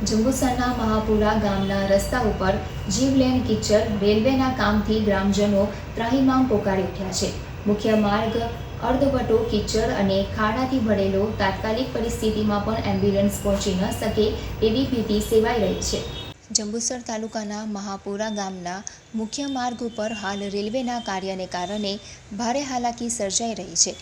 જંબુસરના મહાપુરા ગામના રસ્તા ઉપર જીવલેન કિચડ રેલવેના કામથી ગ્રામજનો ત્રાહીમામ પોકારી ઉઠ્યા છે. મુખ્ય માર્ગ, અર્ધવટો કિચડ અને ખાડાથી ભરેલો તાત્કાલિક પરિસ્થિતિમાં પણ એમ્બ્યુલન્સ પહોંચી ન શકે એવી ભીતિ સેવાઈ રહી છે. જંબુસર તાલુકાના મહાપુરા ગામના મુખ્ય માર્ગ ઉપર હાલ રેલવેના કાર્યને કારણે ભારે હાલાકી સર્જાઈ રહી છે.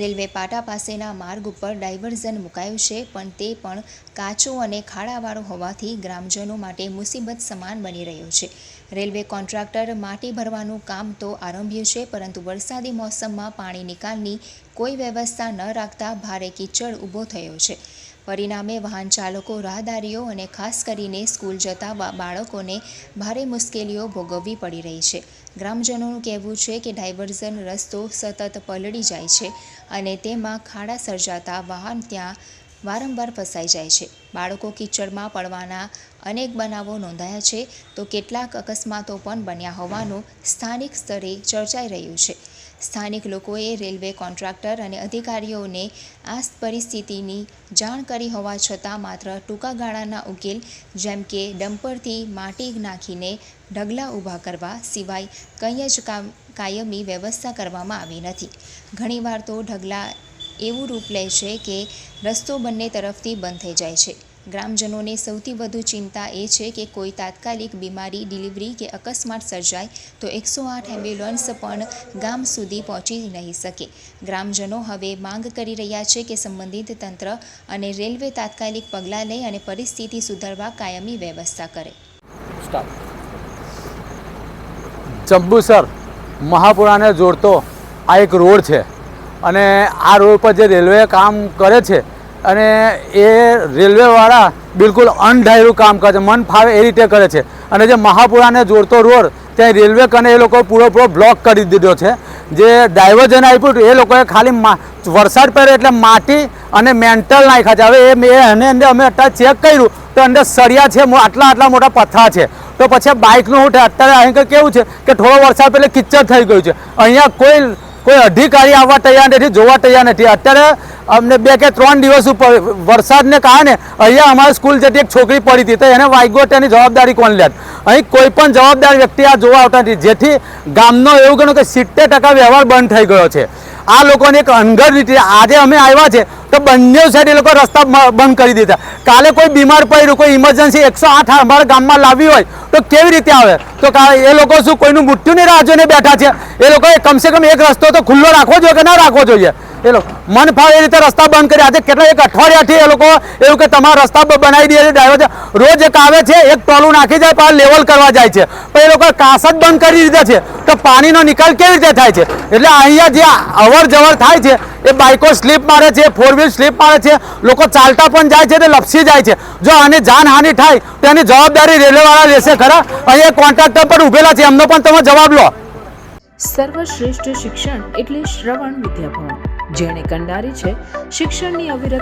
રેલવે પાટા પાસેના માર્ગ ઉપર ડાયવર્ઝન મુકાયું છે, પણ તે પણ કાચો અને ખાડાવાળો હોવાથી ગ્રામજનો માટે મુસીબત સમાન બની રહ્યો છે. રેલવે કોન્ટ્રાક્ટર માટી ભરવાનું કામ તો આરંભ્યું છે, પરંતુ વરસાદી મોસમમાં પાણી નિકાલની કોઈ વ્યવસ્થા ન રાખતા ભારે કીચડ ઊભો થયો છે. પરિણામે વાહન ચાલકો, રાહદારીઓ અને ખાસ કરીને સ્કૂલ જતા બાળકોને ભારે મુશ્કેલીઓ ભોગવવી પડી રહી છે. ગ્રામજનોનું કહેવું છે કે ડાયવર્ઝન રસ્તો સતત પલળી જાય છે અને તેમાં ખાડા સર્જાતા વાહન ત્યાં વારંવાર ફસાઈ જાય છે. બાળકો કિચડમાં પડવાના અનેક બનાવો નોંધાયા છે, તો કેટલાક અકસ્માતો પણ બન્યા હોવાનું સ્થાનિક સ્તરે ચર્ચાઈ રહ્યું છે. સ્થાનિક લોકોએ રેલવે કોન્ટ્રાક્ટર અને અધિકારીઓને આ પરિસ્થિતિની જાણ કરી હોવા છતાં માત્ર ટૂંકા ગાળાના ઉકેલ, જેમ કે ડમ્પરથી માટી નાખીને ઢગલા ઊભા કરવા સિવાય કંઈ જ કામ, કાયમી વ્યવસ્થા કરવામાં આવી નથી. ઘણીવાર તો ઢગલા એવું રૂપ લે છે કે રસ્તો બંને તરફથી બંધ થઈ જાય છે. ગ્રામજનોને સૌથી વધુ ચિંતા એ છે કે કોઈ તાત્કાલિક બીમારી, ડિલિવરી કે અકસ્માત સર્જાય તો એકસો આઠ એમ્બ્યુલન્સ પણ ગામ સુધી પહોંચી નહીં શકે. ગ્રામજનો હવે માંગ કરી રહ્યા છે કે સંબંધિત તંત્ર અને રેલવે તાત્કાલિક પગલાં લે અને પરિસ્થિતિ સુધારવા કાયમી વ્યવસ્થા કરે. જંબુસર મહાપુરાને જોડતો આ એક રોડ છે અને આ રોડ પર જે રેલવે કામ કરે છે અને એ રેલવેવાળા બિલકુલ અનઢાયરું કામ કરે છે. મન ફાવે એ રીતે કરે છે. અને જે મહાપુરાને જોડતો રોડ, ત્યાં રેલવે કને એ લોકો પૂરો બ્લોક કરી દીધો છે. જે ડાયવર્જન આપ્યું એ લોકોએ ખાલી વરસાદ પડ્યો એટલે માટી અને મેન્ટલ નાખ્યા છે. હવે એ એને અંદર અમે અત્યારે ચેક કર્યું, તો અંદર સળિયા છે આટલા આટલા મોટા પથ્થા છે. તો પછી બાઇકનું થાય અત્યારે અહીં કેવું છે કે થોડો વરસાદ પહેલે કિચ્ચર થઈ ગયું છે. અહીંયા કોઈ કોઈ અધિકારી આવવા તૈયાર નથી, જોવા તૈયાર નથી. અત્યારે અમને બે કે ત્રણ દિવસ ઉપર વરસાદને કારણે અહીંયા અમારી સ્કૂલ જતી એક છોકરી પડી હતી તો એને વાગ્યો જવાબદારી કોણ લેત? અહીં કોઈ પણ જવાબદાર વ્યક્તિ આ જોવા આવતા નથી. જેથી ગામનો એવું ગણો કે સિત્તેર ટકા વ્યવહાર બંધ થઈ ગયો છે. આ લોકોને એક અનગઢ રીતે આજે અમે આવ્યા છે તો બંને સાઈડ એ લોકો રસ્તા બંધ કરી દીધા. કાલે કોઈ બીમાર પડ્યું, કોઈ ઇમરજન્સી એકસો આઠ અમારા ગામમાં લાવી હોય તો કેવી રીતે આવે? તો એ લોકો શું, કોઈનું મૃત્યુની રાહ જોઈને બેઠા છે? એ લોકોએ કમસે કમ એક રસ્તો તો ખુલ્લો રાખવો જોઈએ કે ના રાખવો જોઈએ? એ લોકો મન ફાવે એ રીતે રસ્તા બંધ કરી. આજે કેટલા એક અઠવાડિયાથી એ લોકો એવું કે તમારા રસ્તા બનાવી દે છે ડ્રાઈવર રોજ એક આવે છે, એક ટોલું નાખી જાય, પાછા લેવલ કરવા જાય છે. પણ એ લોકો કાંસ જ બંધ કરી દીધા છે. તો પાણીનો નિકાલ કેવી રીતે થાય છે? એટલે અહીંયા જે અવર જવર થાય છે, એ બાઇકો સ્લીપ મારે છે ફોર વ્હીલ સ્લીપ મારે છે, લોકો ચાલતા પણ જાય છે, તે લપસી જાય છે. જો આની જાનહાનિ થાય, તો એની જવાબદારી રેલવેવાળા લેશે ખરા? અહીંયા કોન્ટ્રાક્ટર પણ ઉભેલા છે, એમનો પણ તમે જવાબ લો. સર્વશ્રેષ્ઠ શિક્ષણ એટલે શ્રવણ વિદ્યાભવન. જેણે કંડારી છે શિક્ષણની અવિરત